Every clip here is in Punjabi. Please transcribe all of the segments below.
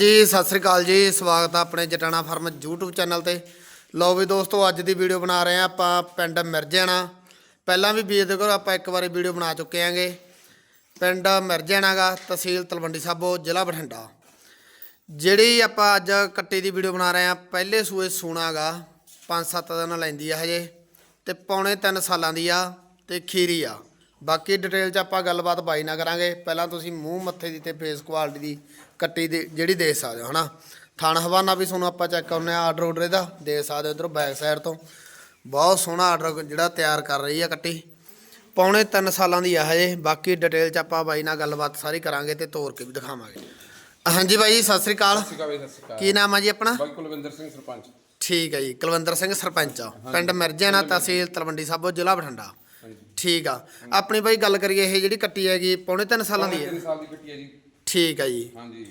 ਜੀ, ਸਤਿ ਸ੍ਰੀ ਅਕਾਲ ਜੀ। ਸਵਾਗਤ ਆ ਆਪਣੇ ਜਟਾਣਾ ਫਾਰਮ YouTube ਚੈਨਲ ਤੇ। ਲਓ ਵੀ ਦੋਸਤੋ, ਅੱਜ ਦੀ ਵੀਡੀਓ ਬਣਾ ਰਹੇ ਆ ਆਪਾਂ ਪਿੰਡ ਮਿਰਜਣਾ। ਪਹਿਲਾਂ ਵੀ ਵੀਰ ਦੇ ਕੋਲ ਆਪਾਂ ਇੱਕ ਵਾਰੀ ਵੀਡੀਓ ਬਣਾ ਚੁੱਕੇ ਆਂਗੇ। ਪਿੰਡ ਮਿਰਜਣਾ ਗਾ ਤਹਿਸੀਲ ਤਲਵੰਡੀ ਸਾਬੋ, ਜ਼ਿਲ੍ਹਾ ਬਠਿੰਡਾ। ਜਿਹੜੀ ਆਪਾਂ ਅੱਜ ਕੱਟੀ ਦੀ ਵੀਡੀਓ ਬਣਾ ਰਹੇ ਆ, ਪਹਿਲੇ ਸੂਏ ਸੂਣਾਗਾ 5-7 ਦਿਨ ਲੈਂਦੀ ਆ ਹਜੇ। ਤੇ ਪੌਣੇ 3 ਸਾਲਾਂ ਦੀ ਆ, ਤੇ ਖੀਰੀ ਆ। ਬਾਕੀ ਡਿਟੇਲ 'ਚ ਆਪਾਂ ਗੱਲਬਾਤ ਬਾਈ ਨਾ ਕਰਾਂਗੇ। ਪਹਿਲਾਂ ਤੁਸੀਂ ਮੂੰਹ ਮੱਥੇ ਦੀ ਤੇ ਫੇਸ ਕੁਆਲਿਟੀ ਦੀ ਕੱਟੀ ਦੀ ਜਿਹੜੀ ਦੇਖ ਸਕਦੇ ਹੋ ਹਨਾ? ਥਣ ਹਵਾਨਾ ਵੀ ਤੁਹਾਨੂੰ ਆਪਾਂ ਚੈੱਕ ਕਰਨੇ ਆ ਆਰਡਰ ਆਰਡਰ ਇਹਦਾ। ਦੇਖ ਸਕਦੇ ਹੋ ਇਧਰੋਂ ਬੈਕ ਸਾਈਡ ਤੋਂ। ਬਹੁਤ ਸੋਹਣਾ ਆਰਡਰ ਜਿਹੜਾ ਤਿਆਰ ਕਰ ਰਹੀ ਆ ਕੱਟੀ। ਪੌਣੇ 3 ਸਾਲਾਂ ਦੀ ਆ ਹਜੇ। ਬਾਕੀ ਡਿਟੇਲ 'ਚ ਆਪਾਂ ਬਾਈ ਨਾਲ ਗੱਲਬਾਤ ਸਾਰੀ ਕਰਾਂਗੇ ਤੇ ਤੋਰ ਕੇ ਵੀ ਦਿਖਾਵਾਂਗੇ। ਹਾਂਜੀ ਬਾਈ ਸਤਿ ਸ੍ਰੀ ਅਕਾਲ। ਕੀ ਨਾਮ ਆ ਜੀ ਆਪਣਾ? ਬਾਈ ਕੁਲਵਿੰਦਰ ਸਿੰਘ ਸਰਪੰਚ। ਠੀਕ ਹੈ ਜੀ ਕੁਲਵੰਦਰ ਸਿੰਘ ਸਰਪੰਚ ਪਿੰਡ ਮਿਰਜੇਨਾ ਤਹਿਸੀਲ ਤਲਵੰਡੀ ਸਾਬੋ ਜ਼ਿਲ੍ਹਾ ਬਠਿੰਡਾ। ਠੀਕ ਆ। ਆਪਣੀ ਬਾਈ ਗੱਲ ਕਰੀਏ ਇਹ ਜਿਹੜੀ ਕੱਟੀ ਹੈਗੀ ਪੌਣੇ 3 ਸਾਲਾਂ ਦੀ ਹੈ। 3 ਸਾਲ ਦੀ ਕੱਟੀ ਹੈ ਜੀ। ਠੀਕ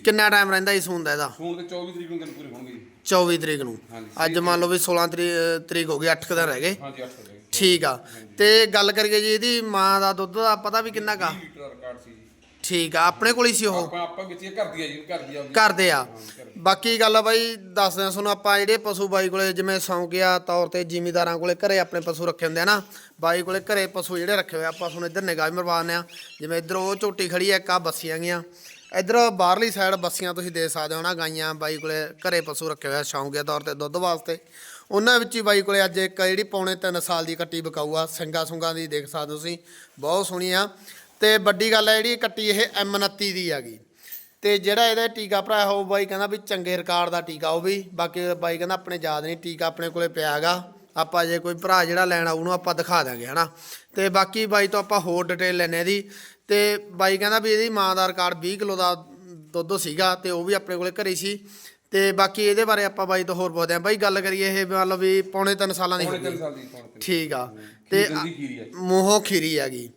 ਕਿੰਨਾ ਟਾਈਮ ਰਹਿੰਦਾ ਇਸ ਦਾ ਇਹਦਾ? ਦੇ 24 ਤਰੀਕ ਨੂੰ ਦਿਨ ਪੂਰੇ ਹੋਣਗੇ ਜੀ। 24 ਤਰੀਕ ਨੂੰ। ਹਾਂਜੀ। ਅੱਜ ਮੰਨ ਲਓ ਵੀ 16 ਤਰੀ- ਤਰੀਕ ਹੋ ਗਈ 8 ਦਿਨ ਰਹਿ ਗਏ। ਹਾਂਜੀ 8 ਵਜੇ ਠੀਕ ਆ। ਤੇ ਗੱਲ ਕਰੀਏ ਜੀ ਇਹਦੀ ਮਾਂ ਦਾ ਦੁੱਧ ਦਾ ਪਤਾ ਵੀ ਕਿੰਨਾ ਕਾ 20 ਲੀਟਰ ਰਿਕਾਰਡ ਸੀ ਜੀ। ਠੀਕ ਆ ਆਪਣੇ ਕੋਲ ਹੀ ਸੀ ਉਹ। ਆਪਾਂ ਆਪਾਂ ਇਹ ਘਰ ਦੀ ਹੈ ਜੀ ਘਰ ਦੀ ਆ ਉਹਦੀ। ਕਰਦੇ ਆ। ਬਾਕੀ ਗੱਲ ਆ ਬਾਈ ਦੱਸਦੇ ਆ ਤੁਹਾਨੂੰ ਆਪਾਂ ਜਿਹੜੇ ਪਸ਼ੂ ਬਾਈ ਕੋਲੇ ਜਿਵੇਂ ਸੌਂਕਿਆ ਤੌਰ ਤੇ ਜ਼ਿਮੀਦਾਰਾਂ ਕੋਲੇ ਘਰੇ ਆਪਣੇ ਪਸ਼ੂ ਰੱਖੇ ਹੁੰਦੇ ਆ ਨਾ ਬਾਈ ਕੋਲੇ ਘਰੇ ਪਸ਼ੂ ਜਿਹੜੇ ਰੱਖੇ ਹੋਏ ਆ, ਆਪਾਂ ਤੁਹਾਨੂੰ ਇੱਧਰ ਨਿਗਾਹ ਮਰਵਾਉਂਦੇ ਆ। ਜਿਵੇਂ ਇੱਧਰ ਉਹ ਝੋਟੀ ਖੜੀ ਆ ਇੱਕ ਆ ਬੱਸੀਆਂ ਗੀਆਂ ਇੱਧਰ ਬਾਹਰਲੀ ਸਾਈਡ ਬੱਸੀਆਂ ਤੁਸੀਂ ਦੇ ਸਕਦੇ ਹੋ ਨਾ ਗਾਈਆਂ ਬਾਈ ਕੋਲੇ ਘਰੇ ਪਸ਼ੂ ਰੱਖੇ ਹੋਏ ਆ ਸ਼ੌਂਕਿਆ ਤੌਰ ਤੇ ਦੁੱਧ ਵਾਸਤੇ। ਉਹਨਾਂ ਵਿੱਚ ਹੀ ਬਾਈ ਕੋਲੇ ਅੱਜ ਇੱਕ ਜਿਹੜੀ ਪੌਣੇ 3 ਸਾਲ ਦੀ ਕੱਟੀ ਵਿਕਾਊ ਆ ਸਿੰਗਾ ਸੁੰਗਾ ਦੀ ਦੇਖ ਸਕਦੇ ਹੋ ਤੁਸੀਂ ਬਹੁਤ ਸੋਹਣੀ ਆ। ਤੇ ਵੱਡੀ ਗੱਲ ਹੈ ਜਿਹੜੀ ਕੱਟੀ ਇਹ M29 ਦੀ ਹੈਗੀ। ਤੇ ਜਿਹੜਾ ਇਹਦਾ ਟੀਕਾ ਭਰਾ ਉਹ ਬਾਈ ਕਹਿੰਦਾ ਵੀ ਚੰਗੇ ਰਿਕਾਰਡ ਦਾ ਟੀਕਾ ਉਹ ਵੀ। ਬਾਕੀ ਬਾਈ ਕਹਿੰਦਾ ਆਪਣੇ ਯਾਦ ਨਹੀਂ ਟੀਕਾ ਆਪਣੇ ਕੋਲੇ ਪਿਆ ਹੈਗਾ। ਆਪਾਂ ਜੇ ਕੋਈ ਭਰਾ ਜਿਹੜਾ ਲੈਣਾ ਉਹਨੂੰ ਆਪਾਂ ਦਿਖਾ ਦਾਂਗੇ ਹਨਾ। ਤੇ ਬਾਕੀ ਬਾਈ ਤੋਂ ਆਪਾਂ ਹੋਰ ਡਿਟੇਲ ਲੈਣੇ ਦੀ ਤੇ ਬਾਈ ਕਹਿੰਦਾ ਵੀ ਇਹਦੀ ਮਾਂ ਦਾ ਰਿਕਾਰਡ 20 ਕਿਲੋ ਦਾ ਦੁੱਧ ਸੀਗਾ ਤੇ ਉਹ ਵੀ ਆਪਣੇ ਕੋਲੇ ਘਰੇ ਸੀ। ਤੇ ਬਾਕੀ ਇਹਦੇ ਬਾਰੇ ਆਪਾਂ ਬਾਈ ਤੋਂ ਹੋਰ ਪੁੱਛਦੇ ਆਂ ਬਾਈ ਗੱਲ ਕਰੀਏ ਇਹ ਮੰਨ ਲਓ ਵੀ ਪੌਣੇ 3 ਸਾਲਾਂ ਦੀ ਪੌਣੇ ਹੋਊਗੀ 3 ਸਾਲ ਦੀ ਪੌਣੇ ਤਿੰਨ। ਠੀਕ ਆ। ਤੇ ਹੈ। ਮੂੰਹੋਂ ਖੀਰੀ ਹੈਗੀ।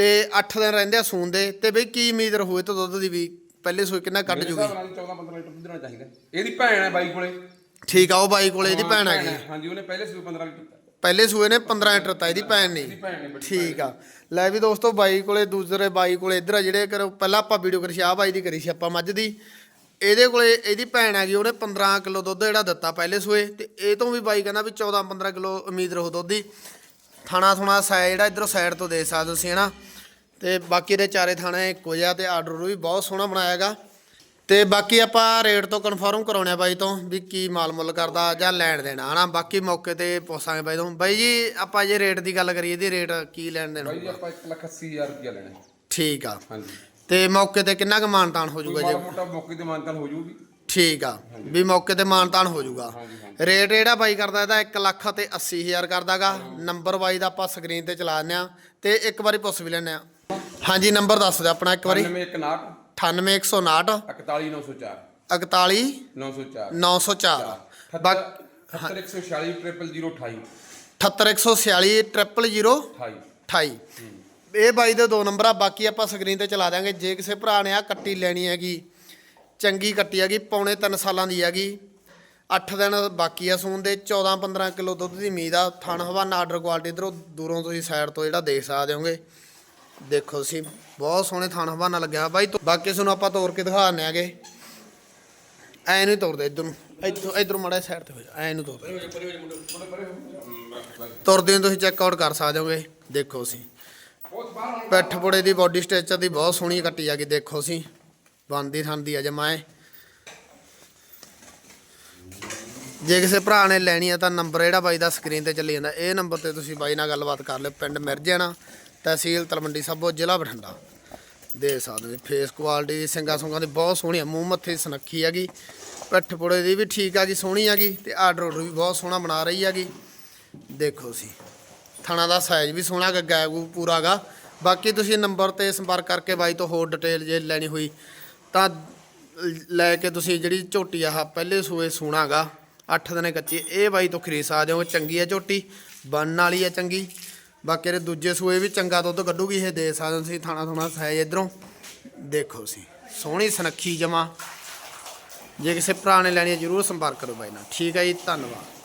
ਤੇ 8 ਦਿਨ ਰਹਿੰਦੇ ਆ ਸੂਣ ਦੇ ਤੇ ਬਈ ਕੀ ਉਮੀਦ ਰਹੂਏ ਤਾਂ ਦੁੱਧ ਦੀ ਵੀ ਪਹਿਲੇ ਸੂਏ ਕਿੰਨਾ ਕੱਢ ਜੂਗੀ? ਹਿਸਾਬ ਨਾਲ 14 15 ਲੀਟਰ ਦੁੱਧ ਦੇਣਾ ਚਾਹੀਦਾ। ਇਹਦੀ ਭੈਣ ਹੈ ਬਾਈ ਕੋਲੇ। ਠੀਕ ਆ ਉਹ ਬਾਈ ਕੋਲੇ ਇਹਦੀ ਭੈਣ ਹੈਗੀ। ਹਾਂਜੀ ਉਹਨੇ ਪਹਿਲੇ ਸੀ 15 ਲੀਟਰ ਪਹਿਲੇ ਸੂਏ ਨੇ 15 ਲੀਟਰ ਤਾਂ ਇਹਦੀ ਭੈਣ ਇਹਦੀ ਨਹੀਂ ਠੀਕ ਆ। ਲੈ ਵੀ ਦੋਸਤੋ ਬਾਈ ਕੋਲੇ ਦੂਸਰੇ ਬਾਈ ਕੋਲੇ ਇੱਧਰ ਆ ਜਿਹੜੇ ਕਰੋ ਪਹਿਲਾਂ ਆਪਾਂ ਵੀਡੀਓ ਕਰੀ ਸੀ ਆ ਬਾਈ ਦੀ ਕਰੀ ਸੀ ਆਪਾਂ ਮੱਝ ਦੀ। ਇਹਦੇ ਕੋਲੇ ਇਹਦੀ ਭੈਣ ਹੈਗੀ ਉਹਨੇ 15 ਕਿਲੋ ਦੁੱਧ ਜਿਹੜਾ ਦਿੱਤਾ ਪਹਿਲੇ ਸੂਏ ਤੇ ਇਹ ਤੋਂ ਵੀ ਬਾਈ ਕਹਿੰਦਾ ਵੀ 14 15 ਕਿਲੋ ਉਮੀਦ ਰਹੋ ਦੁੱਧ ਦੀ। ਥਾਣਾ ਥੁਣਾ ਸਾਇ ਜਿਹੜਾ ਇਧਰੋਂ ਸਾਈਡ ਤੋਂ ਦੇ ਸਕਦੇ ਤੁਸੀਂ ਹਨਾ? ਤੇ ਬਾਕੀ ਦੇ ਚਾਰੇ ਥਾਣੇ ਇੱਕੋ ਜਿਹਾ ਤੇ ਆਰਡਰ ਵੀ ਬਹੁਤ ਸੋਹਣਾ ਬਣਾਇਆ ਹੈਗਾ। ਤੇ ਬਾਕੀ ਆਪਾਂ ਰੇਟ ਤੋਂ ਕਨਫਰਮ ਕਰਾਉਣੇ ਆ ਬਾਈ ਤੋਂ ਵੀ ਕੀ ਮਾਲ ਮੁੱਲ ਕਰਦਾ ਜਾਂ ਲੈਣ ਦੇਣਾ ਹਨਾ? ਬਾਕੀ ਮੌਕੇ ਤੇ ਪੁੱਛਾਂਗੇ ਬਾਈ ਤੋਂ। ਬਾਈ ਜੀ ਆਪਾਂ ਜੇ ਰੇਟ ਦੀ ਗੱਲ ਕਰੀਏ ਇਹਦੀ ਰੇਟ ਕੀ ਲੈਣ ਦੇਣਾ? ਬਾਈ ਜੀ ਆਪਾਂ 1 ਲੱਖ 80 ਹਜ਼ਾਰ ਰੁਪਇਆ ਲੈਣਾ। ਠੀਕ ਆ। ਹਾਂਜੀ। ਤੇ ਮੌਕੇ ਤੇ ਕਿੰਨਾ ਕੁ ਮਾਨਤਾਨ ਹੋ ਜਾਊਗਾ ਜੇ? ਮੋਟਾ ਮੌਕੇ ਤੇ ਮਾਨਤਾਨ ਹੋ ਜਾਊਗੀ। ਠੀਕ ਆ ਵੀ ਮੌਕੇ ਤੇ ਮਾਨਤਾਨ ਹੋ ਜਾਊਗਾ। ਰੇਟ ਜਿਹੜਾ ਬਾਈ ਕਰਦਾ ਇਹਦਾ 1 ਲੱਖ ਤੇ 80 ਹਜ਼ਾਰ ਕਰਦਾਗਾ। ਨੰਬਰ ਬਾਈ ਦਾ ਆਪਾਂ ਸਕਰੀਨ ਤੇ ਚਲਾ ਦਿੰਦੇ ਆ ਤੇ ਇੱਕ ਵਾਰੀ ਪੁੱਛ ਵੀ ਲੈਂਦੇ ਆ। ਹਾਂਜੀ ਨੰਬਰ ਦੱਸ ਦਿਓ ਆਪਣਾ ਇੱਕ ਵਾਰੀ। 91 98159 41904 41 904 904 ਬਾਕ 7146 00028 78146 000 28 28 ਇਹ ਬਾਈ ਦੇ ਦੋ ਨੰਬਰ ਆ ਬਾਕੀ ਆਪਾਂ ਸਕਰੀਨ ਤੇ ਚਲਾ ਦਿਆਂਗੇ। ਜੇ ਕਿਸੇ ਭਰਾ ਨੇ ਆ ਕੱਟੀ ਲੈਣੀ ਹੈਗੀ ਚੰਗੀ ਕੱਟੀ ਹੈਗੀ, ਪੌਣੇ 3 ਸਾਲਾਂ ਦੀ ਹੈਗੀ। 8 ਦਿਨ ਬਾਕੀ ਆ ਸੂਣ ਦੇ 14 15 ਕਿਲੋ ਦੁੱਧ ਦੀ ਉਮੀਦ ਆ। ਥਣ ਹਵਾਨਾ ਆਰਡਰ ਕੁਆਲਿਟੀ ਇਧਰੋਂ ਦੂਰੋਂ ਤੁਸੀਂ ਸਾਈਡ ਤੋਂ ਜਿਹੜਾ ਦੇਖ ਸਕਦੇ ਹੋਗੇ। ਦੇਖੋ ਤੁਸੀਂ, ਬਹੁਤ ਸੋਹਣੇ ਥਣ ਹਵਾਨਾ ਲੱਗਿਆ ਬਾਈ ਬਾਕੀ ਤੁਹਾਨੂੰ ਆਪਾਂ ਤੋੜ ਕੇ ਦਿਖਾ ਦਿੰਦੇ ਆਗੇ। ਐ ਨੂੰ ਹੀ ਤੋੜਦੇ ਇਧਰ ਨੂੰ। ਇੱਥੋਂ ਇਧਰੋਂ ਮੜਾ ਸਾਈਡ ਤੇ ਹੋ ਜਾ। ਐ ਨੂੰ ਤੋੜਦੇ ਤੁਰਦੇ ਨੂੰ ਤੁਸੀਂ ਚੈੱਕ ਆਊਟ ਕਰ ਸਕਦੇ ਹੋਗੇ। ਦੇਖੋ ਤੁਸੀਂ। ਪਿੱਠ ਪੁੜੇ ਦੀ ਬਾਡੀ ਸਟ੍ਰਕਚਰ ਦੀ ਬਹੁਤ ਸੋਹਣੀ ਕੱਟੀ ਆ ਗਈ ਦੇਖੋ ਸੀ ਬੰਦੀ ਥੰਦੀ ਆ ਜਮਾਏ ਜੇ ਕਿਸੇ ਭਰਾ ਨੇ ਲੈਣੀ ਆ ਤਾਂ ਨੰਬਰ ਜਿਹੜਾ ਬਾਈ ਦਾ ਸਕਰੀਨ ਤੇ ਚੱਲੀ ਜਾਂਦਾ, ਇਹ ਨੰਬਰ ਤੇ ਤੁਸੀਂ ਬਾਈ ਨਾਲ ਗੱਲਬਾਤ ਕਰ ਲਿਓ, ਪਿੰਡ ਮਿਰਜੇਣਾ ਤਹਿਸੀਲ ਤਲਵੰਡੀ ਸਾਬੋ, ਜ਼ਿਲ੍ਹਾ ਬਠਿੰਡਾ। ਦੇ ਸਕਦੇ ਹੋ ਫੇਸ ਕੁਆਲਿਟੀ ਦੀ ਸਿੰਗਾ ਸੁੰਗਾ ਦੀ ਬਹੁਤ ਸੋਹਣੀ ਆ, ਮੂੰਹ ਮੱਥੇ ਦੀ ਸੁਨੱਖੀ ਹੈਗੀ, ਪਿੱਠ ਪੁੜੇ ਦੀ ਵੀ ਠੀਕ ਆ ਜੀ, ਸੋਹਣੀ ਹੈਗੀ ਤੇ ਆਰਡਰ ਆਰਡਰ ਵੀ ਬਹੁਤ ਸੋਹਣਾ ਬਣਾ ਰਹੀ ਹੈਗੀ। ਦੇਖੋ ਸੀ ਥਣਾ ਦਾ ਸਾਈਜ਼ ਵੀ ਸੋਹਣਾ ਗਾ ਗੈਗੂ ਪੂਰਾ ਗਾ ਬਾਕੀ ਤੁਸੀਂ ਨੰਬਰ ਤੇ ਸੰਪਰਕ ਕਰਕੇ ਬਾਈ ਤੋਂ ਹੋਰ ਡਿਟੇਲ ਜੇ ਲੈਣੀ ਹੋਈ ਤਾਂ ਲੈ ਕੇ ਤੁਸੀਂ ਜਿਹੜੀ ਝੋਟੀ ਆਹ ਪਹਿਲੇ ਸੂਏ ਸੂਣਾਗਾ 8 ਦਿਨੇ ਕੱਚੀ। ਇਹ ਬਾਈ ਤੋਂ ਖਰੀਦ ਸਕਦੇ ਹੋ ਚੰਗੀ ਹੈ ਝੋਟੀ, ਬਣਨ ਵਾਲੀ ਹੈ ਚੰਗੀ। ਬਾਕੀ ਇਹਦੇ ਦੂਜੇ ਸੂਏ ਵੀ ਚੰਗਾ ਦੁੱਧ ਕੱਢੂਗੀ, ਇਹ ਦੇ ਸਕਦੇ ਹੋ ਤੁਸੀਂ ਥਾਣਾ ਥੋਣਾ ਸਾਈਜ਼ ਇਧਰੋਂ। ਦੇਖੋ ਸੀ ਸੋਹਣੀ ਸਨੱਖੀ ਜਮਾ। ਜੇ ਕਿਸੇ ਭਰਾ ਨੇ ਲੈਣੀ ਹੈ ਜਰੂਰ ਸੰਪਰਕ ਕਰੋ ਬਾਈ ਨਾਲ। ਠੀਕ ਹੈ ਜੀ, ਧੰਨਵਾਦ।